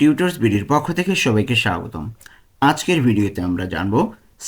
Tutors বিডির পক্ষ থেকে সবাইকে স্বাগতম। আজকের ভিডিওতে আমরা জানব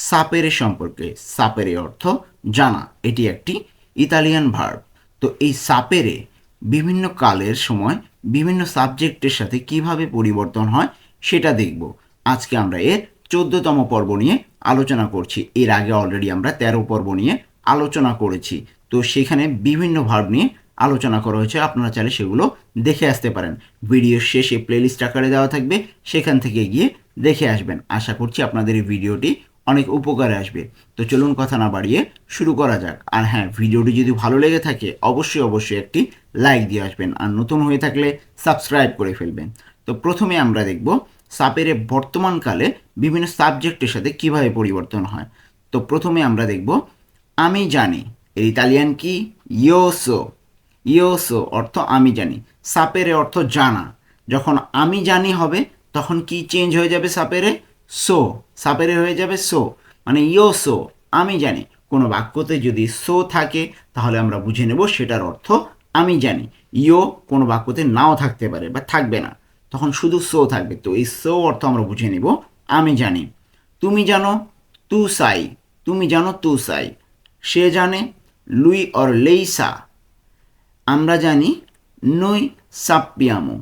সাপেরে সম্পর্কে। সাপেরে অর্থ জানা। এটি একটি ইতালিয়ান ভার্ব। তো এই সাপেরে বিভিন্ন কালের সময় বিভিন্ন সাবজেক্টের সাথে কীভাবে পরিবর্তন হয় সেটা দেখব। আজকে আমরা এর চোদ্দতম পর্ব নিয়ে আলোচনা করছি। এর আগে অলরেডি আমরা তেরো পর্ব নিয়ে আলোচনা করেছি। তো সেখানে বিভিন্ন ভার্ব নিয়ে আলোচনা করা হয়েছে, আপনারা চাইলে সেগুলো দেখে আসতে পারেন। ভিডিওর শেষে প্লেলিস্ট আকারে দেওয়া থাকবে, সেখান থেকে গিয়ে দেখে আসবেন। আশা করছি আপনাদের এই ভিডিওটি অনেক উপকারে আসবে। তো চলুন কথা না বাড়িয়ে শুরু করা যাক। আর হ্যাঁ ভিডিওটি যদি ভালো লেগে থাকে, অবশ্যই অবশ্যই একটি লাইক দিয়ে আসবেন। আর নতুন হয়ে থাকলে সাবস্ক্রাইব করে ফেলবেন। তো প্রথমে আমরা দেখব সাপেরে বর্তমানকালে বিভিন্ন সাবজেক্টের সাথে কীভাবে পরিবর্তন হয়। তো প্রথমে আমরা দেখব, আমি জানি। এর ইতালিয়ান কি? ইয়োসো। ইয়োসো অর্থ আমি জানি, সাপেরে অর্থ জানা। যখন আমি জানি হবে, তখন কি চেঞ্জ হয়ে যাবে সাপেরে? সো। সাপেরে হয়ে যাবে সো। মানে ইয়োসো, আমি জানি। কোনো বাক্যতে যদি সো থাকে, তাহলে আমরা বুঝে নেব সেটার অর্থ আমি জানি। ইয়ো কোনো বাক্যতে নাও থাকতে পারে বা থাকবে না। তখন শুধু সো থাকবে। তো এই সো অর্থ আমরা বুঝে নেব, আমি জানি। তুমি জানো তু সাই তুমি জানো তু সাই সে জানে, লুই অর লেইসা। আমরা জানি নই সাপ্পিয়ামো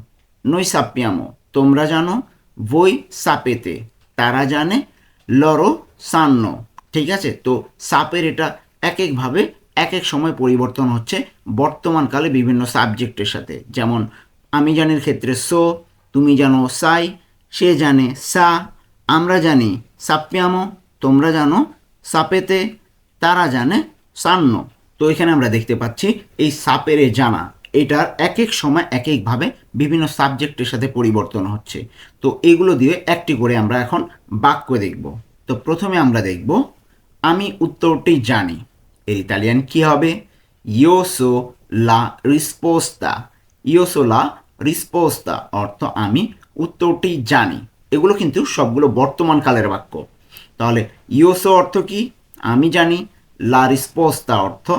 নই সাপ্পিয়ামো। তোমরা জানো বই সাপেতে। তারা জানে লরো সান্ন। ঠিক আছে? তো সাপের এটা এক একভাবে এক এক সময় পরিবর্তন হচ্ছে বর্তমানকালে বিভিন্ন সাবজেক্টের সাথে। যেমন, আমি জানির ক্ষেত্রে সো, তুমি জানো সাই, সে জানে সা, আমরা জানি সাপ্পিয়ামো, তোমরা জানো সাপেতে, তারা জানে সান্ন। তো এখানে আমরা দেখতে পাচ্ছি এই সাপেরে জানা এটার এক এক সময় এক একভাবে বিভিন্ন সাবজেক্টের সাথে পরিবর্তন হচ্ছে। তো এগুলো দিয়ে একটি করে আমরা এখন বাক্য দেখব। তো প্রথমে আমরা দেখব, আমি উত্তরটি জানি। এর ইতালিয়ান কি হবে? ইয়োসো লা রিসপোস্তা ইয়োসো লা রিসপোস্তা অর্থ আমি উত্তরটি জানি। এগুলো কিন্তু সবগুলো বর্তমান কালের বাক্য। তাহলে ইয়োসো অর্থ কি? আমি জানি। লা রিসপোস্তা অর্থ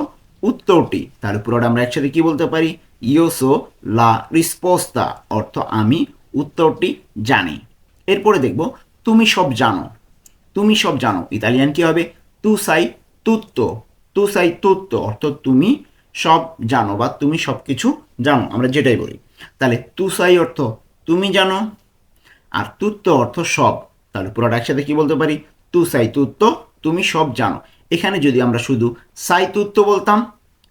উত্তরটি। তাহলে পুরোটা আমরা একসাথে কি বলতে পারি? ইয়োসো লা রিসপোস্তা অর্থ আমি উত্তরটি জানি। এরপরে দেখব, তুমি সব জানো। তুমি সব জানো। ইতালিয়ান কি হবে? তু সাই তুত্তো। তু সাই তুত্তো অর্থ তুমি সব জানো বা তুমি সব কিছু জানো। আমরা যেটাই বলি। তাহলে তু সাই অর্থ তুমি জানো আর তুত্ত অর্থ সব। তাহলে পুরোটা একসাথে কি বলতে পারি? তু সাই তুত্ত, তুমি সব জানো। এখানে যদি আমরা শুধু সাই তুত্ত বলতাম,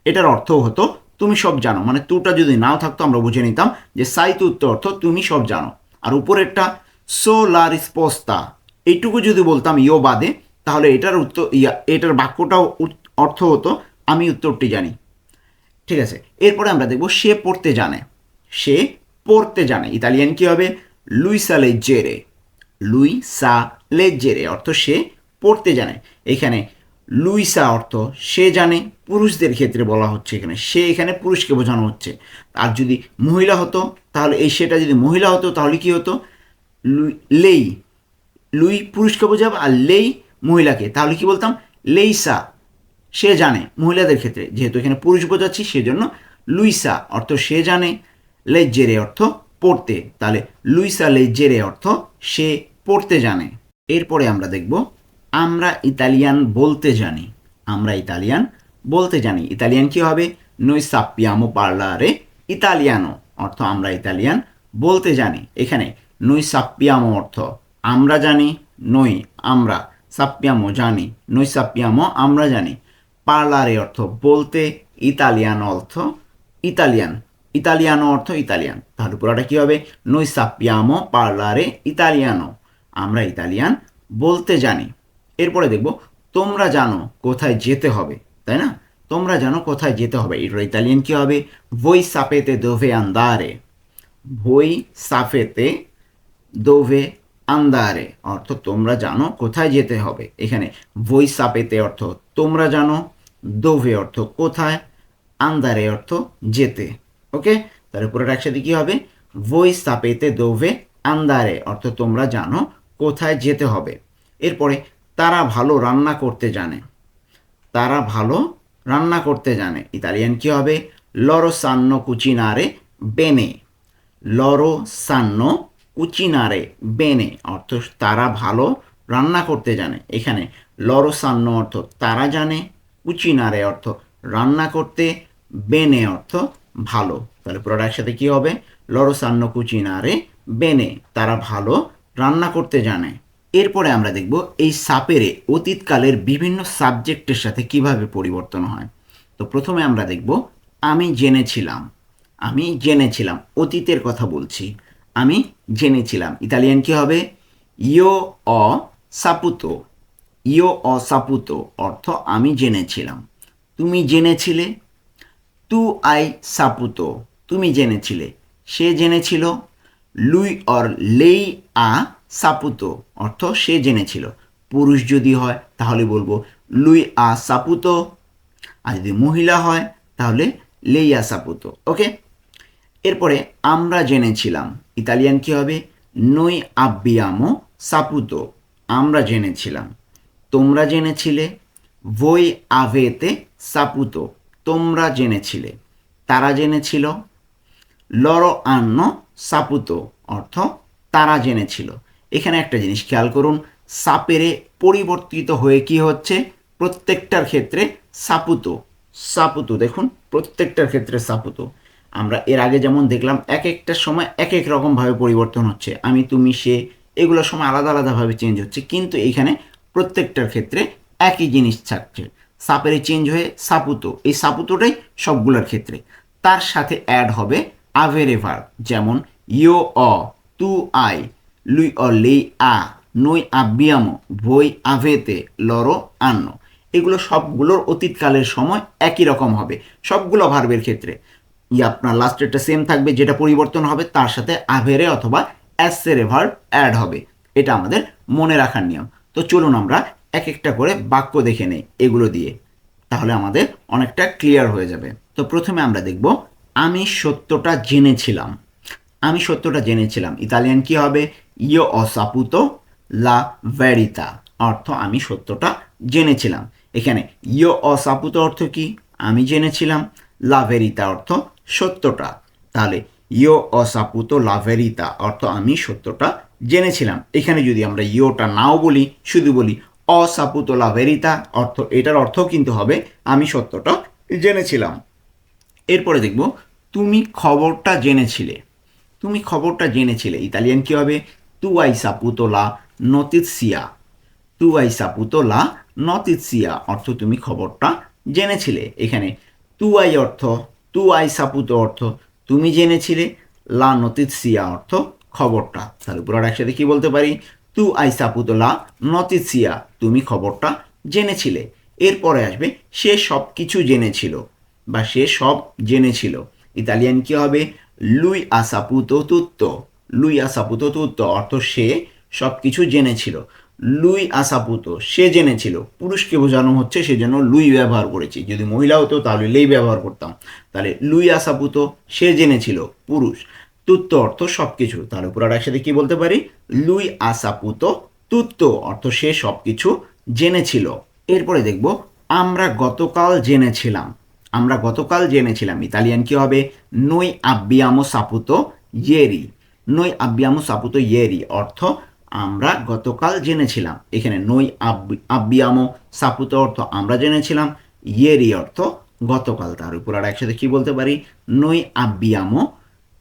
এটার অর্থ হতো তুমি সব জানো। মানে তুটা যদি নাও থাকতো, আমরা বুঝে নিতাম যে সাই তুত্ত অর্থ তুমি সব জানো। আর উপরেরটা, সো লা রিসপোস্তা এইটুকু যদি বলতাম ইয়ো বাদে, তাহলে এটার উত্তর ইয়া, এটার বাক্যটাও অর্থ হতো, আমি উত্তরটি জানি। ঠিক আছে, এরপরে আমরা দেখব সে পড়তে জানে। সে পড়তে জানে। ইতালিয়ান কি হবে? লুইসা লেজেরে লুইসা লেজেরে অর্থ সে পড়তে জানে। এখানে লুইসা অর্থ সে জানে পুরুষদের ক্ষেত্রে বলা হচ্ছে এখানে, সে এখানে পুরুষকে বোঝানো হচ্ছে। আর যদি মহিলা হতো, তাহলে এই সেটা যদি মহিলা হতো, তাহলে কি হতো? লুই লেই। পুরুষকে বোঝাবে আর লেই মহিলাকে। তাহলে কি বলতাম? লেইসা। সে জানে মহিলাদের ক্ষেত্রে, যেহেতু এখানে পুরুষ বোঝাচ্ছি, সেজন্য লুইসা। অর্থ সে জানে, লেজেরে অর্থ পড়তে। তাহলে লুইসা লেজেরে অর্থ সে পড়তে জানে। এরপরে আমরা দেখব আমরা ইতালিয়ান বলতে জানি। আমরা ইতালিয়ান বলতে জানি। ইতালিয়ান কি হবে? নই সাপ্পিয়ামো পার্লারে ইতালিয়ানো অর্থ আমরা ইতালিয়ান বলতে জানি। এখানে নই সাপ্পিয়ামো অর্থ আমরা জানি নই আমরা সাপ্পিয়ামো জানি নই সাপ্পিয়ামো আমরা জানি। পার্লারে অর্থ বলতে, ইতালিয়ান অর্থ ইতালিয়ান। ইতালিয়ানো অর্থ ইতালিয়ান। তাহলে পুরোটা কী হবে? নই সাপ্পিয়ামো পার্লারে ইতালিয়ানো আমরা ইতালিয়ান বলতে জানি। এরপরে দেখব, তোমরা জানো কোথায় যেতে হবে, তাই না? তোমরা জানো কোথায় যেতে হবে। এটার ইতালিয়ান কী হবে? ভই সাপেতে দোভে আন্দারে ভই সাফেতে দোভে আন্দারে অর্থ, তোমরা জানো কোথায় যেতে হবে। এখানে ভই সাপেতে অর্থ, তোমরা জানো। দোভে অর্থ, কোথায় আন্দারে অর্থ, যেতে। ওকে? তাহলে পুরোটা একসাথে কী হবে? ভই সাপেতে দোভে আন্দারে অর্থ, তোমরা জানো কোথায় যেতে হবে। এরপরে তারা ভালো রান্না করতে জানে। তারা ভালো রান্না করতে জানে। ইতালিয়ান কি হবে? লরো সান্ন কুচিনারে বেনে। লরো সান্ন কুচিনারে বেনে। অর্থ তারা ভালো রান্না করতে জানে। এখানে লরো সান্ন অর্থ তারা জানে, কুচিনারে অর্থ রান্না করতে, বেনে অর্থ ভালো। তাহলে পুরোটা একসাথে কী হবে? লরো সান্ন কুচিনারে বেনে। তারা ভালো রান্না করতে জানে। এরপরে আমরা দেখব এই সাপেরে অতীতকালের বিভিন্ন সাবজেক্টের সাথে কীভাবে পরিবর্তন হয়। তো প্রথমে আমরা দেখব, আমি জেনেছিলাম আমি জেনেছিলাম, অতীতের কথা বলছি, আমি জেনেছিলাম। ইতালিয়ান কি হবে? ইও অ সাপুতো ইও অ সাপুতো অর্থ আমি জেনেছিলাম। তুমি জেনেছিলে? তু আই সাপুতো, তুমি জেনেছিলে। সে জেনেছিল? লুই অর লেই আ সাপুতো অর্থ সে জেনেছিল। পুরুষ যদি হয়, তাহলে বলব লুই আ সাপুতো। আর যদি মহিলা হয়, তাহলে লেইয়া সাপুতো। ওকে? এরপরে আমরা জেনেছিলাম, ইতালিয়ান কি হবে? নই আব্বিয়ামো সাপুতো আমরা জেনেছিলাম। তোমরা জেনেছিলে? ভই আভেতে সাপুতো তোমরা জেনেছিলে। তারা জেনেছিল? লরো আন্ন সাপুতো অর্থ তারা জেনেছিল। এখানে একটা জিনিস খেয়াল করুন, সাপেরে পরিবর্তিত হয়ে কি হচ্ছে? প্রত্যেকটার ক্ষেত্রে সাপুতো সাপুতো, দেখুন, প্রত্যেকটার ক্ষেত্রে সাপুতো। আমরা এর আগে যেমন দেখলাম এক একটা সময় এক এক রকমভাবে পরিবর্তন হচ্ছে। আমি, তুমি, সে, এগুলোর সময় আলাদা আলাদাভাবে চেঞ্জ হচ্ছে। কিন্তু এখানে প্রত্যেকটার ক্ষেত্রে একই জিনিস থাকছে। সাপেরে চেঞ্জ হয়ে সাপুতো। এই সাপুতোটাই সবগুলোর ক্ষেত্রে। তার সাথে অ্যাড হবে আভেরে ভার্ব যেমন ইও অ তু আই লুই অ লেই আ নই আব্বিয়ামো ভই আভেতে লরো আন্ন এগুলো সবগুলোর অতীতকালের সময় একই রকম হবে। সবগুলো ভার্বের ক্ষেত্রে। আপনার লাস্টেরটা সেম থাকবে, যেটা পরিবর্তন হবে, তার সাথে আভেরে অথবা অ্যাসেরে ভার্ব অ্যাড হবে। এটা আমাদের মনে রাখার নিয়ম। তো চলুন আমরা এক একটা করে বাক্য দেখে নেই এগুলো দিয়ে। তাহলে আমাদের অনেকটা ক্লিয়ার হয়ে যাবে। তো প্রথমে আমরা দেখব, আমি সত্যটা জেনেছিলাম। আমি সত্যটা জেনেছিলাম। ইতালিয়ান কি হবে? ইও অসাপুতো লা ভেরিতা, অর্থ আমি সত্যটা জেনেছিলাম। এখানে ইও অসাপুতো অর্থ কি? আমি জেনেছিলাম। লা ভেরিতা অর্থ সত্যটা। তাহলে ইও অসাপুতো লা ভেরিতা অর্থ আমি সত্যটা জেনেছিলাম। এখানে যদি আমরা ইওটা নাও বলি, শুধু বলি অসাপুতো লা ভেরিতা, অর্থ এটার অর্থ কিন্তু হবে আমি সত্যটা জেনেছিলাম। এরপরে দেখব, তুমি খবরটা জেনেছিলে। তুমি খবরটা জেনেছিলে, ইতালিয়ান কি হবে? সাপুতো লা নতিৎসিয়া তু আই সাপুতো লা নতিৎসিয়া অর্থ তুমি খবরটা জেনেছিলে এখানে। তু আই অর্থ তু আই সাপুতো অর্থ তুমি জেনেছিলে লা নতিৎসিয়া অর্থ খবরটা। তাহলে পুরো একসাথে কি বলতে পারি। তু আই সাপুতো লা নতিৎসিয়া তুমি খবরটা জেনেছিলে। এরপরে আসবে, সে সব কিছু জেনেছিল বা সে সব জেনেছিল। ইতালিয়ান কি হবে? লুই আসাপুতো তুত্ত লুই আসাপুতো তুত্ত অর্থ সে সব কিছু জেনেছিল। লুই আসাপুতো, সে জেনেছিল। পুরুষকে বোঝানো হচ্ছে সেজন্য লুই ব্যবহার করেছি। যদি মহিলা হতো তাহলে লেই ব্যবহার করতাম। তাহলে লুই আসাপুতো, সে জেনেছিল। পুরুষ, তুত্ত অর্থ সব কিছু তাহলে আর একসাথে কী বলতে পারি? লুই আসাপুতো, তুত্ত অর্থ সে সব কিছু জেনেছিল। এরপরে দেখব, আমরা গতকাল জেনেছিলাম। আমরা গতকাল জেনেছিলাম। ইতালিয়ান কি হবে? নই আব্বিয়ামো সাপুতো, ইয়েরি। নই আব্বিয়ামো সাপুতো ইয়েরি। অর্থ আমরা গতকাল জেনেছিলাম। এখানে নই আব্বিয়ামো সাপুতো অর্থ আমরা জেনেছিলাম। ইয়েরি অর্থ গতকাল তার উপর। আর একসাথে কি বলতে পারি? নই আব্বিয়ামো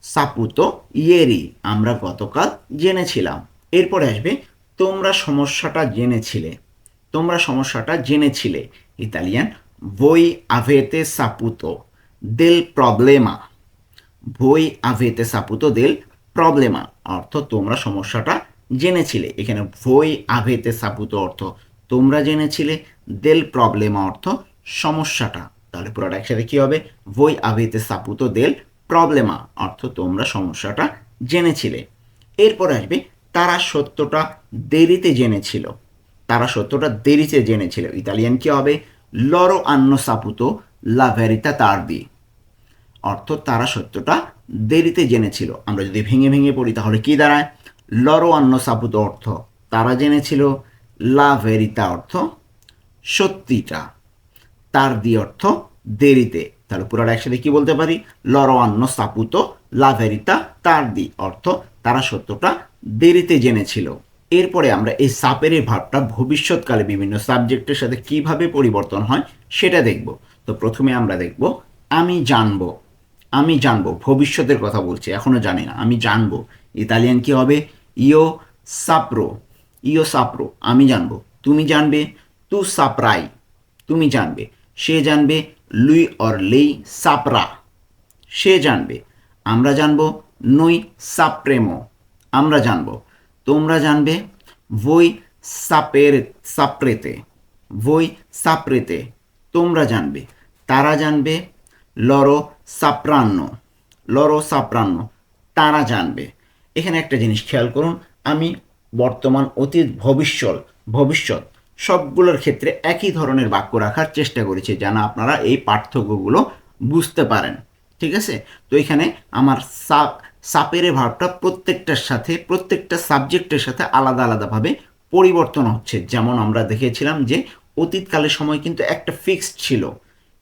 সাপুতো ইয়েরি আমরা গতকাল জেনেছিলাম। এরপরে আসবে, তোমরা সমস্যাটা জেনেছিলে। তোমরা সমস্যাটা জেনেছিলে। ইতালিয়ান, voi আভেতে saputo দেল প্রবলেমা voi আভেতে saputo del problema অর্থ তোমরা সমস্যাটা জেনেছিলে। এখানে voi আভেতে সাপুত অর্থ তোমরা জেনেছিলে। দেল প্রবলেমা অর্থ সমস্যাটা। তাহলে পুরোটা একসাথে কী হবে? voi আভেতে সাপুত দেল প্রবলেমা অর্থ তোমরা সমস্যাটা জেনেছিলে। এরপর আসবে তারা সত্যটা দেরিতে জেনেছিল। তারা সত্যটা দেরিতে জেনেছিল। ইতালিয়ান কি হবে? লরো আন্ন সাপুতো লা ভেরিতা তার্দি অর্থ তারা সত্যটা দেরিতে জেনেছিল। আমরা যদি ভেঙে ভেঙে পড়ি, তাহলে কি দাঁড়ায়? লরো আন্ন সাপুত অর্থ তারা জেনেছিল, লা ভেরিতা অর্থ সত্যিটা। তার দি অর্থ দেরিতে। তাহলে পুরোটা একসাথে কি বলতে পারি? লরো আন্ন সাপুতো, লা ভেরিতা, তার দি অর্থ তারা সত্যটা দেরিতে জেনেছিল। এরপরে আমরা এই সাপের এই ভাবটা ভবিষ্যৎকালে বিভিন্ন সাবজেক্টের সাথে কীভাবে পরিবর্তন হয়, সেটা দেখব। তো প্রথমে আমরা দেখব, আমি জানব। আমি জানব, ভবিষ্যতের কথা বলছি এখনও জানি না, আমি জানব। ইতালিয়ান কি হবে? ইও সাপ্রো ইও সাপ্রো, আমি জানব। তুমি জানবে? তু সাপ্রাই, তুমি জানবে। সে জানবে লুই অর লেই সাপরা। সে জানবে। আমরা জানব নই সাপ্রেমো। আমরা জানব। তোমরা জানবে বই সাপের সাপ্রেতে বই সাপ্রেতে। তোমরা জানবে। তারা জানবে লরো সাপ্রান্ন লরো সাপ্রান্ন তারা জানবে। এখানে একটা জিনিস খেয়াল করুন, আমি বর্তমান অতীত, ভবিষ্যৎ ভবিষ্যৎ সবগুলোর ক্ষেত্রে একই ধরনের বাক্য রাখার চেষ্টা করেছি যেন আপনারা এই পার্থক্যগুলো বুঝতে পারেন। ঠিক আছে? তো এখানে আমার সাপ সাপের ভাবটা প্রত্যেকটার সাথে, প্রত্যেকটা সাবজেক্টের সাথে আলাদা আলাদাভাবে পরিবর্তন হচ্ছে। যেমন আমরা দেখেছিলাম যে অতীতকালের সময় কিন্তু একটা ফিক্সড ছিল,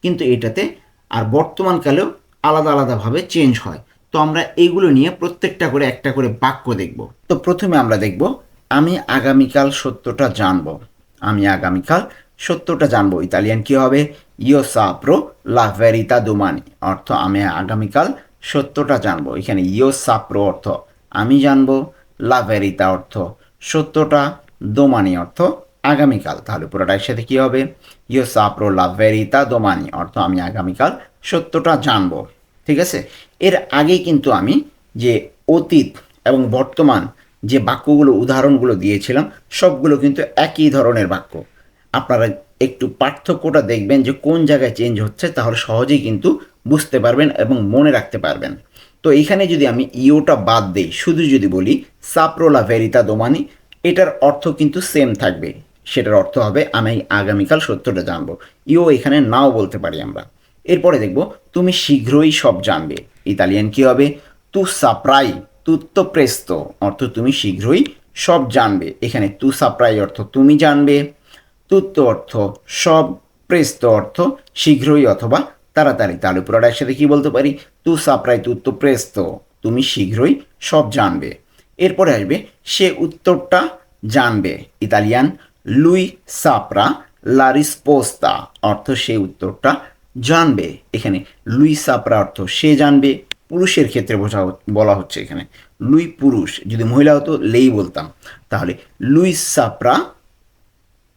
কিন্তু এটাতে আর বর্তমানকালেও আলাদা আলাদাভাবে চেঞ্জ হয়। তো আমরা এইগুলো নিয়ে প্রত্যেকটা করে একটা করে বাক্য দেখব। তো প্রথমে আমরা দেখব, আমি আগামীকাল সত্যটা জানব। আমি আগামীকাল সত্যটা জানব। ইতালিয়ান কি হবে? ইও সাপ্রো লা ভেরিতা দোমানি অর্থ, আমি আগামীকাল সত্যটা জানব। এখানে ইও সাপ্রো অর্থ, আমি জানব। লা ভেরিতা অর্থ, সত্যটা দোমানি অর্থ, আগামীকাল। তাহলে পুরোটা একসাথে কী হবে? ইও সাপ্রো লা ভেরিতা দোমানি অর্থ আমি আগামীকাল সত্যটা জানব। ঠিক আছে? এর আগেই কিন্তু আমি যে অতীত এবং বর্তমান যে বাক্যগুলো, উদাহরণগুলো দিয়েছিলাম, সবগুলো কিন্তু একই ধরনের বাক্য। আপনারা একটু পার্থক্যটা দেখবেন যে কোন জায়গায় চেঞ্জ হচ্ছে, তাহলে সহজেই কিন্তু বুঝতে পারবেন এবং মনে রাখতে পারবেন। তো এখানে যদি আমি ইওটা বাদ দেই, শুধু যদি বলি সাপ্রোলা ভেরিতা দোমানি এটার অর্থ কিন্তু সেম থাকবে। সেটার অর্থ হবে, আমি আগামীকাল সত্যটা জানব। ইও এখানে নাও বলতে পারি আমরা। এরপরে দেখব, তুমি শীঘ্রই সব জানবে। ইতালিয়ান কি হবে? তু সাপ্রাই, তুত্তো প্রেস্ত। অর্থ তুমি শীঘ্রই সব জানবে। এখানে তু সাপ্রাই অর্থ তুমি জানবে। তুত্ত অর্থ সব, প্রেস্ত অর্থ শীঘ্রই অথবা তাড়াতাড়ি। তাহলে পুরোটা একসাথে কি বলতে পারি? তু সাপ্রাই, তুত্তো প্রেস্ত। তুমি শীঘ্রই সব জানবে। এরপরে আসবে, সে উত্তরটা জানবে। ইতালিয়ান লুই সাপরা লা রিসপোস্তা অর্থ সে উত্তরটা জানবে এখানে। লুই সাপরা অর্থ সে জানবে, পুরুষের ক্ষেত্রে বোঝা বলা হচ্ছে এখানে। লুই পুরুষ, যদি মহিলা হতো, লেই বলতাম। তাহলে লুই সাপরা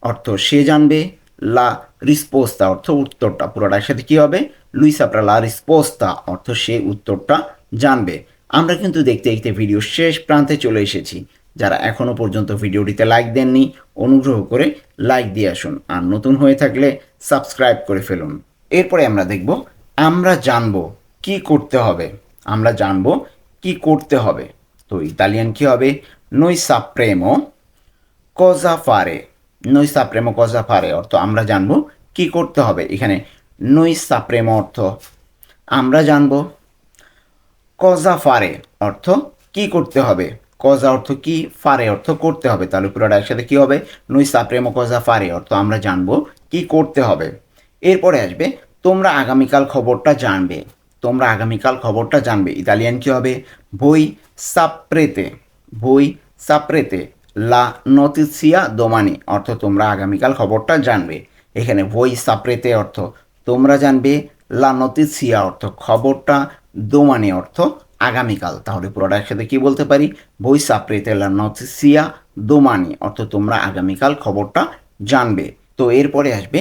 অর্থ সে জানবে, লা রিসপোস্তা অর্থ উত্তরটা, পুরোটা একসাথে কী হবে? লুই সাপরা লা রিসপোস্তা অর্থ সে উত্তরটা জানবে। আমরা কিন্তু দেখতে দেখতে ভিডিও শেষ প্রান্তে চলে এসেছি। যারা এখনও পর্যন্ত ভিডিওটিতে লাইক দেননি, অনুগ্রহ করে লাইক দিয়ে আসুন। আর নতুন হয়ে থাকলে সাবস্ক্রাইব করে ফেলুন। এরপরে আমরা দেখব, আমরা জানব কি করতে হবে। আমরা জানব কি করতে হবে। তো ইতালিয়ান কি হবে? নই সাপ্রেমো কজা ফারে নই সাপ্রেমো কজা ফারে অর্থ আমরা জানব কি করতে হবে। এখানে নই সাপ্রেমো অর্থ আমরা জানব। কজা ফারে অর্থ কি করতে হবে। কজা অর্থ কি? ফারে অর্থ করতে হবে। তাহলে পুরোটা একসাথে কী হবে? নই সাপ্রেমো কজা ফারে। অর্থ আমরা জানব কি করতে হবে। এরপরে আসবে, তোমরা আগামীকাল খবরটা জানবে। তোমরা আগামীকাল খবরটা জানবে। ইতালিয়ান কি হবে? বই সাপ্রেতে। বই সাপ্রেতে। লা নতিসিয়া দোমানি। অর্থ তোমরা আগামীকাল খবরটা জানবে। এখানে বই সাপ্রেতে অর্থ তোমরা জানবে। লা নতিসিয়া অর্থ খবরটা দোমানি অর্থ আগামীকাল। তাহলে পুরোটা একসাথে কী বলতে পারি? বই সাপ্রেতে লা নতিসিয়া দোমানি অর্থাৎ তোমরা আগামীকাল খবরটা জানবে। তো এরপরে আসবে,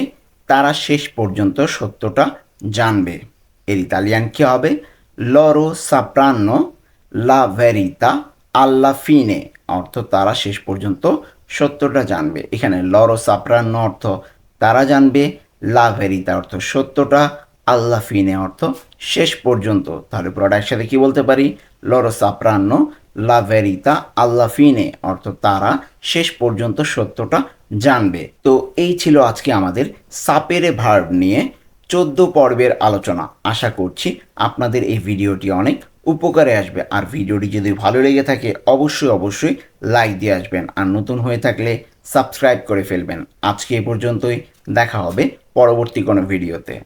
তারা শেষ পর্যন্ত সত্যটা জানবে। এর ইতালিয়ান কী হবে? লরো সাপ্রান্ন লা ভেরিতা আল্লা ফিনে অর্থ তারা শেষ পর্যন্ত সত্যটা জানবে। এখানে লরো সাপ্রান্ন অর্থ তারা জানবে লা ভেরিতা অর্থ সত্যটা আল্লা ফিনে অর্থ শেষ পর্যন্ত। তাহলে পুরোটা একসাথে কি বলতে পারি? লরো সাপ্রান্ন, লা ভেরিতা আল্লা ফিনে অর্থ তারা শেষ পর্যন্ত সত্যটা জানবে। তো এই ছিল আজকে আমাদের সাপেরে ভার্ব নিয়ে চোদ্দ পর্বের আলোচনা। আশা করছি আপনাদের এই ভিডিওটি অনেক উপকারে আসবে। আর ভিডিওটি যদি ভালো লেগে থাকে, অবশ্যই অবশ্যই লাইক দিয়ে আসবেন। আর নতুন হয়ে থাকলে সাবস্ক্রাইব করে ফেলবেন। আজকে এ পর্যন্তই। দেখা হবে পরবর্তী কোনো ভিডিওতে।